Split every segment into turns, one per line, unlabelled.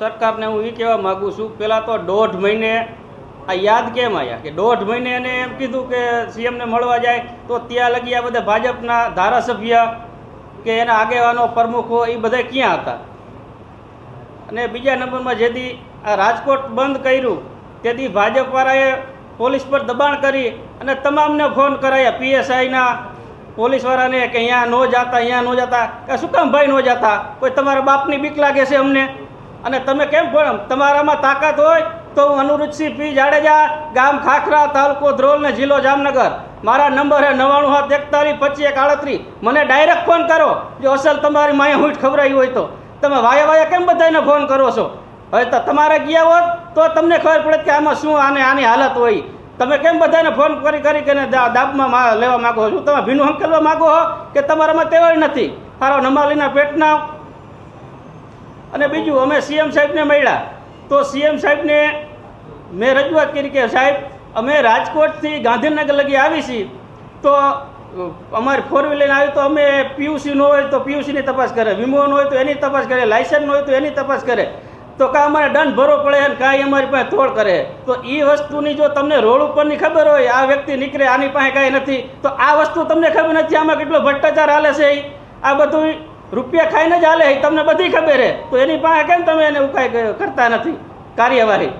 સરકારને હું એ કહેવા માગું છું પહેલાં તો દોઢ મહિને, આ યાદ કેમ આવ્યા કે દોઢ મહિને એને એમ કીધું કે સીએમને મળવા જાય, તો ત્યાં લગી આ બધા ભાજપના ધારાસભ્ય કે એના આગેવાનો પ્રમુખો એ બધા ક્યાં હતા? અને બીજા નંબરમાં જેથી આ રાજકોટ બંધ કર્યું, તેથી ભાજપવાળાએ પોલીસ પર દબાણ કરી અને તમામને ફોન કરાયા પીએસઆઈના પોલીસવાળાને કે અહીંયા ન જાતા, અહીંયા ન જાતા. કે શું કામ ભાઈ ન જાતા? કોઈ તમારા બાપની બીક લાગે છે અમને? અને તમે કેમ ફોન તમારામાં તાકાત હોય તો હું અનુરુચિ પી જાડેજા, ગામ ખાખરા તાલુકો ધ્રોલ ને જિલ્લો જામનગર. મારા નંબર હે નવ્વાણું હાથ એકતાલીસ, પચીસ એક આડત્રીસ. મને ડાયરેક્ટ ફોન કરો. જો અસલ તમારી માએ હુંઠ ખવડાવી હોય તો. તમે વાયા વાયા કેમ બધાને ફોન કરો છો? હવે તો તમારે ગયા હોત તો તમને ખબર પડે કે આમાં શું આને આની હાલત હોય. તમે કેમ બધાને ફોન કરી કરી કે દાબમાં લેવા માગો છો? તમે ભીનું હંકેલવા માગો હો? કે તમારામાં તેવડ નથી? સારો નમાલીના પેટના અને બીજું, અમે સીએમ સાહેબને મળ્યા. તો સીએમ સાહેબને મેં રજૂઆત કરી કે, સાહેબ, અમે રાજકોટથી ગાંધીનગર લગી આવી છીએ. તો અમારે ફોર વ્હીલર આવી તો અમે પીયુસી ન હોય તો પીયુસીની તપાસ કરે. વીમો ન હોય તો એની તપાસ કરે. લાયસન્સ ન હોય તો એની તપાસ કરે. તો કાં અમારે દંડ ભરવો પડે અને કાંઈ અમારી પાસે તોડ કરે? તો એ વસ્તુની જો તમને રોડ ઉપરની ખબર હોય, આ વ્યક્તિ નીકળે, આની પાસે કાંઈ નથી, તો આ વસ્તુ તમને ખબર નથી, આમાં કેટલો ભ્રષ્ટાચાર હાલે છે આ બધું રૂપિયા ખાઈને જ હાલે તમને બધી ખબર હે તો એની પાસે કેમ તમે એને કાંઈ કરતા નથી? કાર્યવાહી.
છો?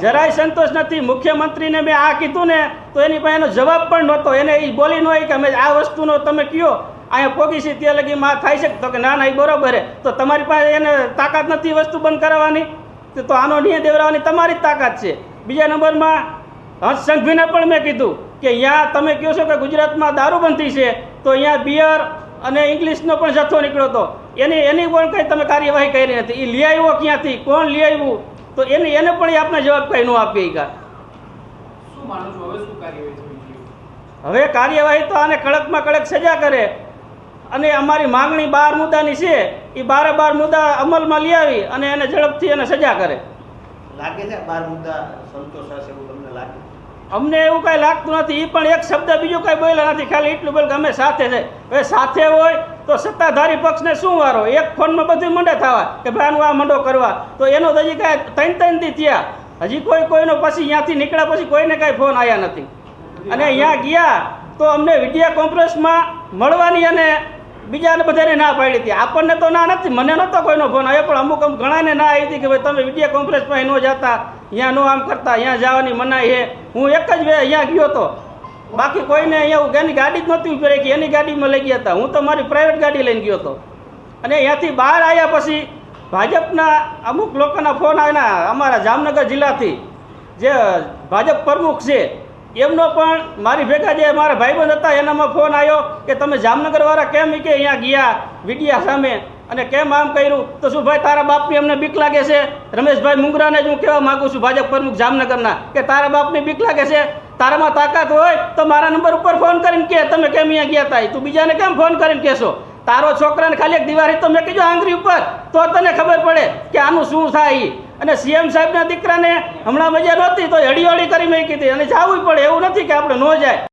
જરાય સંતોષ નથી. મુખ્યમંત્રીને મેં આ કીધું ને તો એની પાસે એનો જવાબ પણ નહોતો. એને એ બોલી ન હોય કે અમે આ વસ્તુનો તમે કયો. અહીંયા પોગીસી ત્યાં લગી માં થાય છે તો કે ના ના એ બરોબર હે તો તમારી પાસે એને તાકાત નથી વસ્તુ બંધ કરાવવાની તો- તો આનો નિયમ દેવડાવવાની તમારી જ તાકાત છે. બીજા નંબરમાં હર્ષ સંઘવીને પણ મેં કીધું. કે અહીંયા તમે કહો છો કે ગુજરાતમાં દારૂબંધી છે તો અહીંયા બિયર અને ઇંગ્લિશનો પણ જથ્થો નીકળ્યો હતો. એની એની પણ કંઈ તમે કાર્યવાહી કરી નથી. એ લઈ આવ્યો ક્યાંથી? કોણ લઈ આવ્યું? તો એને એને પણ આપણે આપને જવાબ કંઈ ન આપીએ કાં
હવે કાર્યવાહી
તો આને કડકમાં કડક સજા કરે. અને અમારી માંગણી બાર મુદ્દાની છે. એ બારે બાર મુદ્દા અમલમાં લઈ આવી અને એને ઝડપથી એને સજા કરે.
લાગે છે બાર મુદ્દા સંતોષાશે એવું તમને લાગે?
અમને એવું કાંઈ લાગતું નથી એ પણ એક શબ્દ બીજું કાંઈ બોલ્યા નથી, ખાલી એટલું બોલ કે અમે સાથે છે. હવે સાથે હોય તો સત્તાધારી પક્ષને શું વારો? એક ફોનમાં બધું મંડે થવા કે ભાઈ આનું આ મંડો કરવા. તો એનો હજી કાંઈ ત્રણ ત્રણથી થયા. હજી કોઈ કોઈનો પછી અહીંયાથી નીકળ્યા પછી કોઈને કાંઈ ફોન આવ્યા નથી. અને અહીંયા ગયા તો અમને વિડીયા કોન્ફરન્સમાં મળવાની અને બીજાને બધાને ના પાડી હતી. આપણને તો ના નથી, મને નહોતો કોઈનો ફોન આવ્યો, પણ અમુક અમુક ઘણાને ના આવી હતી કે ભાઈ તમે વીડિયો કોન્ફરન્સમાં ન જતા. અહીંયા નો આમ કરતા અહીંયા જવાની મનાઈ છે હું એક જ વે અહીંયા ગયો હતો બાકી કોઈને અહીંયા એની ગાડી જ નહોતી ઊભી રાખી, એની ગાડીમાં લઈ ગયા હતા. હું તો મારી પ્રાઇવેટ ગાડી લઈને ગયો હતો અને અહીંયાથી બહાર આવ્યા પછી ભાજપના અમુક લોકોના ફોન આવ્યા અમારા જામનગર જિલ્લાથી. જે ભાજપ પ્રમુખ છે, એમનો પણ મારી ભેગા જે મારા ભાઈબંધ હતા, એનામાં ફોન આવ્યો કે તમે જામનગરવાળા કેમ કે અહીંયા ગયા વિડિયા સામે? અને કેમ આમ કર્યું? તો શું ભાઈ તારા બાપની અમને બીક લાગે છે. રમેશભાઈ મુંગરાને જ હું કહેવા માગું છું, ભાજપ પ્રમુખ જામનગરના, કે તારા બાપની બીક લાગે છે? તારામાં તાકાત હોય તો મારા નંબર ઉપર ફોન કરીને કે તમે કેમ અહીંયા ગયા તા? તું બીજાને કેમ ફોન કરીને કહેશો? તારો છોકરાને ખાલી એક દિવાળી તો મેં કીધું આંગળી ઉપર. તો તને ખબર પડે કે આનું શું થાય. અને સીએમ સાહેબના દીકરાને હમણાં મજા નહોતી, તો હળી કરી મેં કીધી. અને જવું પડે, એવું નથી કે આપણે ન જાય.